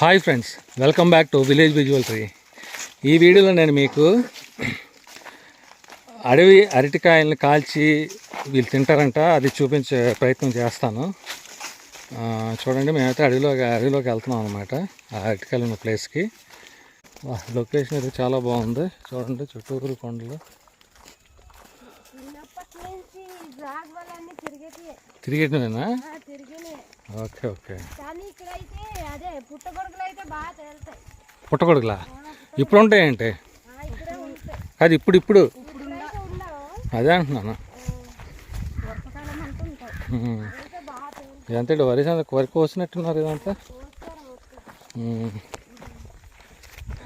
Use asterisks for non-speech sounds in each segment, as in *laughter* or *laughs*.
Hi friends welcome back to village visual tree ఈ వీడియోలో నేను మీకు అడవి అరటికాయలను కాల్చి వీళ్ళు తింటారంట అది చూపించే ప్రయత్నం చేస్తాను. చూడండి మేమైతే అడవిలో అడవిలోకి వెళ్తున్నాం అనమాట ఆ అరటికాయలు ఉన్న ప్లేస్కి. లొకేషన్ అయితే చాలా బాగుంది. చూడండి చుట్టూరు కొండలు. చిన్నప్పటి నుంచి జాగ్వాలన్నీ తిరిగేటి తిరిగేటమేనా తిరిగినాయి ఓకే ఓకే. అదే పుట్టగొడుగులు అయితే బాగా తేలుతాయి. పుట్టగొడుగులా? ఇప్పుడు ఉంటాయంటే? అది ఇప్పుడు ఇప్పుడు అదే అంటున్నాను. ఇదంతా వరి సంద- వరి కోసినట్టున్నారు ఇదంతా కోస్తారు మొత్తం ఉమ్.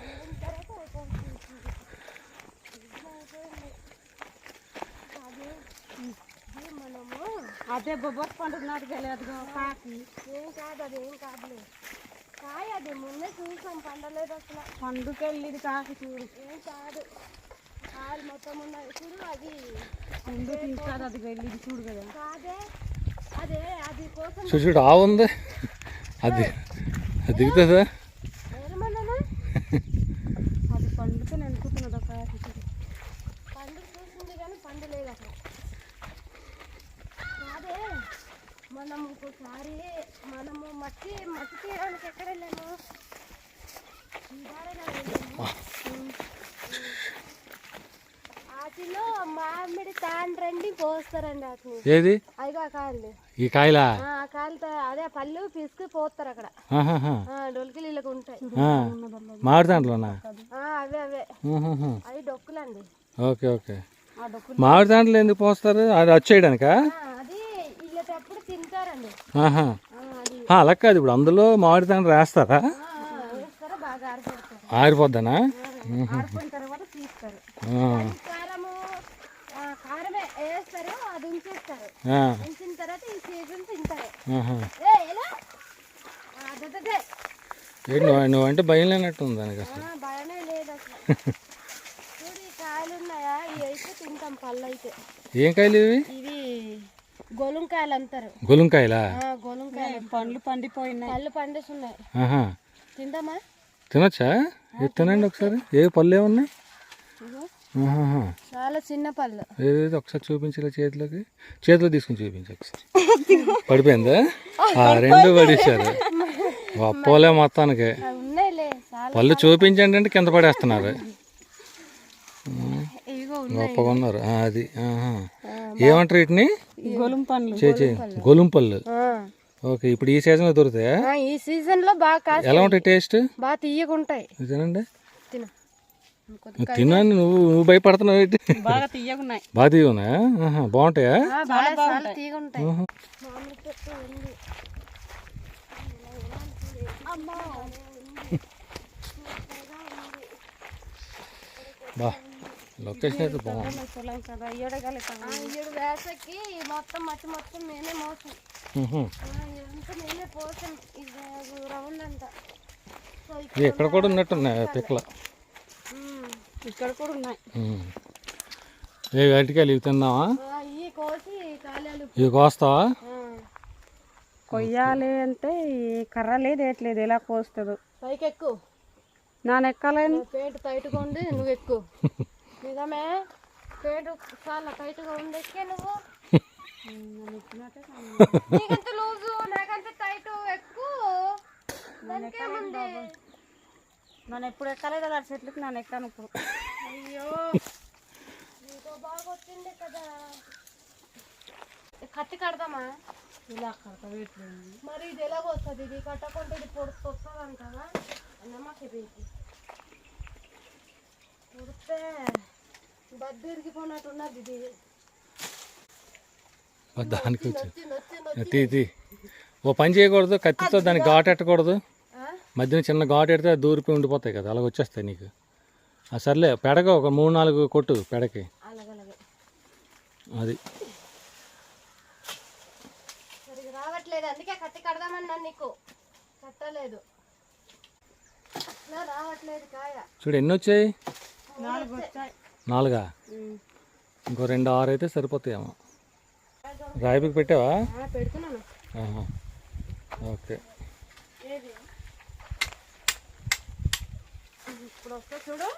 అయిన తర్వాత అయిపోతుంది. అదే ఇది మనము అదే బొబ్బట్ పండుగ నాటుకెళ్ళేదిగో కాకి. ఏం కాదు అది ఏం కాదులే. కాయ అది మొన్నే చూసాం పండలేదు అసలు. పండుకెళ్ళిది కాకి చూడు. ఏం కాదు. కాయలు మొత్తం ఉన్నాయి. చూడు అది. పండు తింటారు అది వెళ్ళిది చూడు కదా. కాదే. అదే అది కోసం చూడు చూడు ఆవు ఉంది. అది అది దిగుతుందా? అది పండుకొని అనుకుంటున్నది ఒక కాకి పండు చూసింది కానీ పండు లేదు అసలు. కాదే. మనం ఇంకోసారి మనము మట్టి మట్టి తీయడానికి ఎక్కడ వెళ్ళాము. వాటిలో మామిడి తాండ్రండి పోస్తారండి వాటిని ఏది? అదిగా కాయలు ఈ కాయలా? ఆ కాయలతో అదే పళ్ళు పిసుకు పోస్తారు అక్కడ. ఆహాహా. ఆ, డొలికి నీళ్ళకు ఉంటాయి. ఆ. మామిడి దాంట్లోనా ఆ, అవే అవే. ఆహాహా. అవి డొక్కులండి. Okay okay. ఆ మామిడి దాంట్లో ఎందుకు పోస్తారు? అది వచ్చేయడానికా? ఆ, అది అలా కాదు ఇప్పుడు అందులో మామిడి బాగా ఆరిపోతారు. ఆరిపోద్దనా? నువ్వు నువ్వంటే భయం లేనట్టుంది దానికి అసలు. *laughs* ఏం కాయలు ఇవి? గోలుంకాయలు అంటారు గొలుంకాయలా ఆ, గోలుంకాయలు పండ్లు పండిపోయినాయి. పళ్ళు పండిస్తున్నాయి. ఆహా. తిందామా? తినొచ్చా? తినండి ఒకసారి. ఏ పళ్ళు ఏమున్నాయి. చాలా చిన్న పళ్ళు. ఏదేదో ఒకసారి చూపించలే చేతిలోకి. చేతిలో తీసుకుని చూపించు ఒకసారి. పడిపోయిందా? ఆ రెండు పడేశారు. పోలే మొత్తానికి. పళ్ళు చూపించండి అంటే కింద పడేస్తున్నారు. గొప్పగా ఉన్నారు. ఆ, అది. ఏమంటారు వీటిని? గొలుం పండ్లు చేచి గొలుంపళ్ళు ఆ. ఓకే ఇప్పుడు ఈ సీజన్లో దొరుకుతాయా? ఆ, ఈ సీజన్లో బాగా ఎలా ఉంటాయి టేస్ట్? బాగా తీయగుంటాయి. తినండి తిను. తిన్నాను నువ్వు నువ్వు భయపడుతున్నావు ఏంటి? బాగా తీయగున్నాయి. బాగా బాగుంటాయా? ఆ, బాగా చాలా తీయగుంటాయి. మామిడి చెట్టు ఉంది అమ్మా. బా. లొకేషన్ అయితే బాగుంది పొలం కదా ఆ, ఈడు వేసకి మొత్తం మట్టి మొత్తం నేనే మోసం. ఇదంతా నేనే పోసాం ఇది రౌండ్ అంతా ఇక్కడ కూడా ఉన్నట్టున్నాయి పిక్కల. ఇక్కడ కూడా ఉన్నాయి. ఏ అరటికాయలు ఇవి తిందామా ఆ, ఈ కోసి కాలేలు ఇవి కోస్తావా కొయ్యాలి అంటే ఈ కర్ర లేదు ఏట్లేదు ఎలా కోస్తుందో పైకి ఎక్కు నాన్న ఎక్కాలని పేట ఉండి నువ్వు ఎక్కు నిజమే. పేట చాలా టైట్గా ఉంది నువ్వు. నీకంత లూజు నాకంత టైట్ ఎక్కు దానికేముంది నన్ను ఎప్పుడు ఎక్కలేదు కదా చెట్లకి నన్ను ఎక్కాను ఇప్పుడు. అయ్యో. నీతో బాగా వచ్చింది కదా. కత్తి కడదామా? ఇలా కడతా వేట్లేదు మరి ఇది ఎలాగ వస్తుంది? ఇది కట్టకుండా ఇది పొడుస్తూ వస్తుంది అంటావా నమ్మకి ఇది. పొడితే ఇది. దానికి తీ తీ. ఓ పని చేయకూడదు కత్తితో దానికి ఘాటు ఎట్టకూడదు. ఆ? మధ్యన చిన్న ఘాటు ఎడితే అది దూరిపోయి ఉండిపోతాయి కదా అలాగ వచ్చేస్తాయి నీకు. ఆ సర్లే పెడక ఒక మూడు నాలుగు కొట్టు పెడకి. అది. సరిగా రావట్లేదు అందుకే కత్తి కడదామన్నా నీకు. కట్టలేదు. రావట్లేదు కాయ. చూడు ఎన్ని వచ్చాయి? నాలుగు వచ్చాయి. నాలుగా? ఇంకో రెండు ఆరు అయితే సరిపోతాయేమో. రాయిపికి పెట్టావా. ఓకే. ఏది? ఇప్పుడు వస్తా చూడు.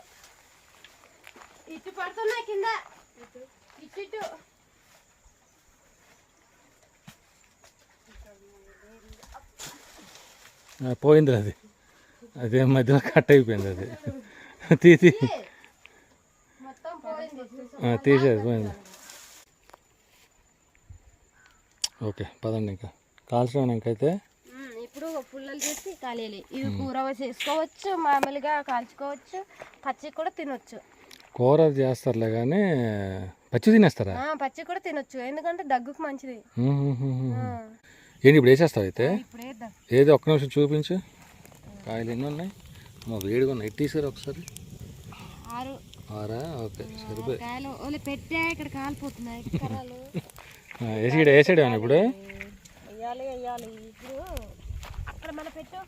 ఇటు పడుతున్నాయి కింద. ఇటు. ఇటు ఆ, పోయింది అది. అదే మధ్యలో కట్ అయిపోయింది అది. తీ తీ మొత్తం పోయింది ఆ, తీసేది పోయింది. ఓకే పదండి ఇంకా. కాల్చడం ఇంకైతే. ఉమ్, ఇప్పుడు పుల్లలు చేసి కాలేయాలి ఇవి కూర చేసుకోవచ్చు మామూలుగా కాల్చుకోవచ్చు పచ్చి కూడా తినొచ్చు. కూర చేస్తారులే కానీ పచ్చి తినేస్తారా? పచ్చి కూడా తినొచ్చు ఎందుకంటే దగ్గుకు మంచిది. ఏంటి ఇప్పుడు వేసేస్తావు అయితే? ఏది ఒక్క నిమిషం చూపించు. కాయలు ఎన్ని ఉన్నాయి? మా వేడిగా ఉన్నాయి. ఎట్టేసారు ఒకసారి. ఆరు. ఆరా? ఓకే సరిపోయి. కాయలు ఓలే పెట్టే ఇక్కడ కాలిపోతున్నాయి కర్రలు. వేసాడు వేసాడు ఇప్పుడు? వెయ్యాలి ఇప్పుడు అక్కడ మన పెట్టు.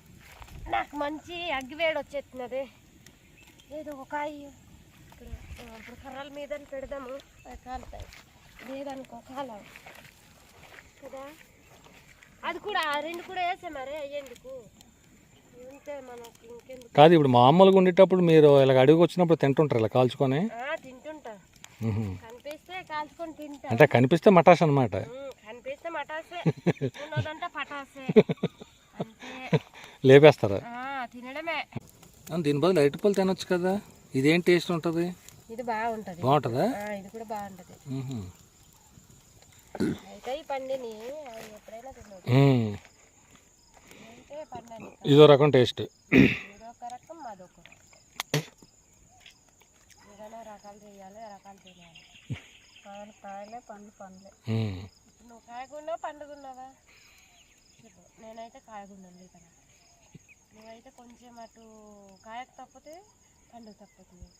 నాకు మంచి అగ్గివేడి వచ్చేస్తున్నది. ఏదో ఒక కాయ. ఇక్కడ ఇప్పుడు కర్రల మీద పెడదాము. అవి కాలుతాయి. లేదనుకో కాల. కదా? అది కూడా రెండు కూడా వేసే మరి అయ్యేందుకు? కాదు ఇప్పుడు మామూలుగా ఉండేటప్పుడు మీరు ఇలా అడుగు వచ్చినప్పుడు తింటుంటారు ఇలా కాల్చుకొని? ఆ, తింటుంటా. మ్మ్. కనిపిస్తే కాల్చుకొని తింటా. అంటే కనిపిస్తే మటాస్ అనమాట కనిపిస్తే మటాసే. *laughs* పటాసే. *laughs* లేపేస్తారా? తినడమే. దీని బదులు అరటి పళ్ళు తినొచ్చు కదా. ఇదేం టేస్ట్ ఉంటుంది? ఇది బాగుంటది. బాగుంటుందా? ఇది కూడా బాగుంటది. మ్మ్. అయితే ఈ పండిని అవి ఎప్పుడైనా ఇదో రకం టేస్ట్. నువ్వు నేనైతే ఇక్కడ నువ్వైతే కొంచెం అటు కాయకు తప్పితే పండుగ తప్పుతుంది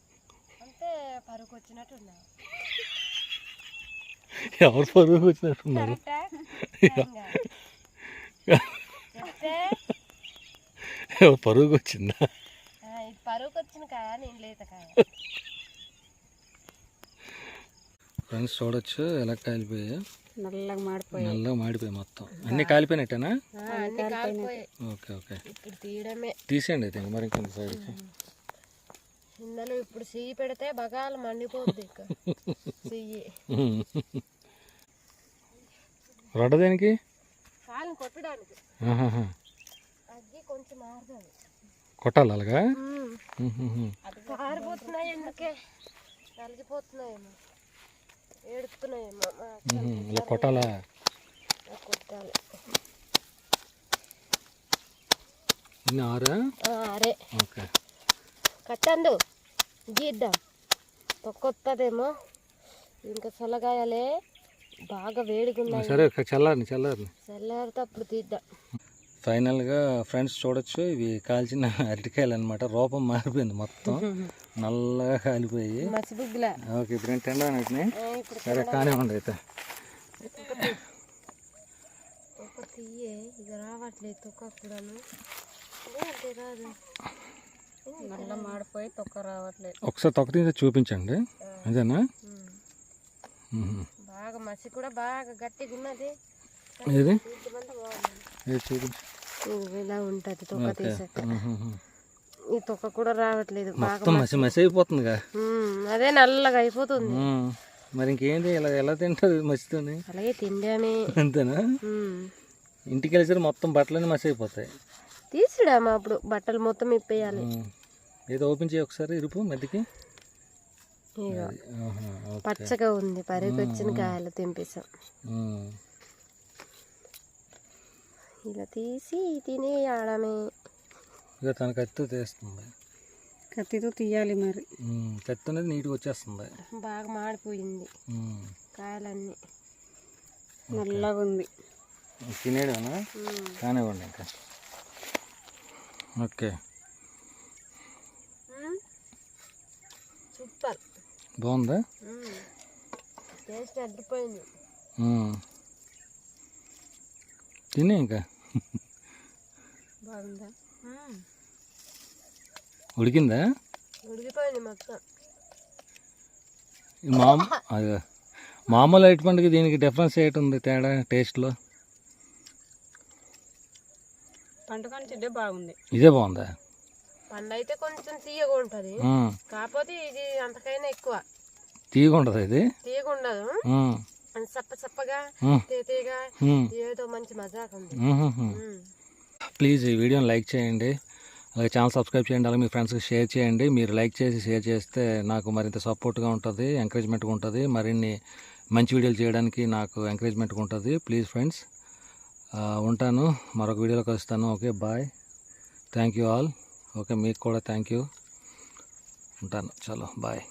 పరుకు వచ్చినట్టు ఉన్నావు ఎవరు పరుగు వచ్చినట్టున్నారు *laughs* కరెక్టా చెప్తే ఎవరు పరుగు వచ్చిందా ఆ, ఇది వచ్చిన కాయ? నేను లేత కాయ? ఫ్రెండ్స్ చూడొచ్చు. ఎలా కాలిపోయాయి. నల్లగా మాడిపోయి నల్లగా మాడిపోయాయి మొత్తం. అన్నీ కాలిపోయినట్టేనా? ఆ, అన్ని కాలిపోయాయి. Okay okay. ఇప్పుడు తీయడమే. తీసేయండి అయితే ఇంక మరి ఇంకొంత సైడ్కి. ఇందులో ఇప్పుడు చెయ్యి పెడితే బగాలు మండిపోద్ది ఇక. *laughs* రొడ్డ దేనికి? కొట్టడానికి. అగ్గి కొంచెం మారుతుంది. కొట్టాలి అలాగా మ్మ్. కారిపోతున్నాయి ఎందుకే? నలిగిపోతున్నాయేమో. ఏడుపుతున్నాయేమో. మా మ్మ్. ఇలా కొట్టాలా? అక్క కొట్టాలి. ఇన్ని ఆరా? ఆ, అరే ఓకే. కట్టండు గీద్దాం. తొక్కొత్తదేమో. ఇంకా చల్లగాయలే బాగా వేడిగా సరే చల్లారిని చల్లారిని. చల్లారితే అప్పుడు తీద్దాం. ఫైనల్గా ఫ్రెండ్స్ చూడొచ్చు ఇవి కాల్చిన అరటికాయలు అనమాట రూపం మారిపోయింది మొత్తం. *laughs* నల్లగా కాలిపోయి ఓకే ఇప్పుడు ఏంటి సరే కానివ్వండి అయితే. రావట్లేదు రాదు. మాడిపోయి తొక్క రావట్లేదు. ఒకసారి తొక్క తీసి చూపించండి. అదేనా? మసి కూడా బాగా గట్టిగా ఉన్నది. ఏది? ఇలా ఉంటుంది తొక్క తీసాక. ఈ తొక్క కూడా రావట్లేదు. బాగా మొత్తం మసి మసి అయిపోతుందిగా. ఉమ్, అదే నల్లగా అయిపోతుంది. మరి ఇంకేంటి ఇలా ఎలా తింటుంది మసితోని? అలాగే తిండామే అంతేనా. ఇంటికి వెళ్ళేసరి మొత్తం బట్టలన్నీ మసి అయిపోతాయి. తీసుడామా అప్పుడు? బట్టలు మొత్తం ఇప్పేయాలి. ఏదో ఓపెన్ చేయి ఒకసారి ఇరుపు మధ్యకి. పచ్చగా ఉంది పరికి వచ్చిన కాయలు తెంపేసాం. ఇలా తీసి తిని ఆడమే. ఇక తన కత్తితో తీస్తుంది. కత్తితో తీయాలి మరి. కత్తి అనేది నీట్గా వచ్చేస్తుంది. బాగా మాడిపోయింది. కాయలన్నీ. నల్లగా ఉంది. తినేయడమేనా. కానివ్వండి ఇంకా. ఓకే. బాగుందా? ఉమ్. టేస్ట్ అడ్డిపోయింది మ్మ్. తినే ఇంకా? బాగుందా. ఉడికిందా? ఉడికిపోయింది మొత్తం. ఈ మామ అదే మామూలు అరటి పండుగ దీనికి డిఫరెన్స్ ఏంటి ఉంది తేడా టేస్ట్లో పంట బాగుంది. ఇదే బాగుందా? పండు అయితే కొంచెం తీయగా ఉంటది. కాకపోతే ఇది అంతకైనా ఎక్కువ. తీయగా ఉంటుంది ఇది తీయగా ఉండదు ఉమ్. తీయగా ఉమ్. ఏదో మంచి మజాక్ ఉంది. ప్లీజ్ ఈ వీడియోని లైక్ చేయండి. అలాగే ఛానల్ సబ్స్క్రైబ్ చేయండి. అలాగే మీ ఫ్రెండ్స్కి షేర్ చేయండి. మీరు లైక్ చేసి షేర్ చేస్తే నాకు మరింత సపోర్ట్గా ఉంటుంది ఎంకరేజ్మెంట్గా ఉంటుంది. మరిన్ని మంచి వీడియోలు చేయడానికి నాకు ఎంకరేజ్మెంట్గా ఉంటుంది. Please friends. ఉంటాను. మరొక వీడియోలోకి వస్తాను okay bye. Thank you all. Okay మీకు కూడా థ్యాంక్ యూ ఉంటాను. చలో బాయ్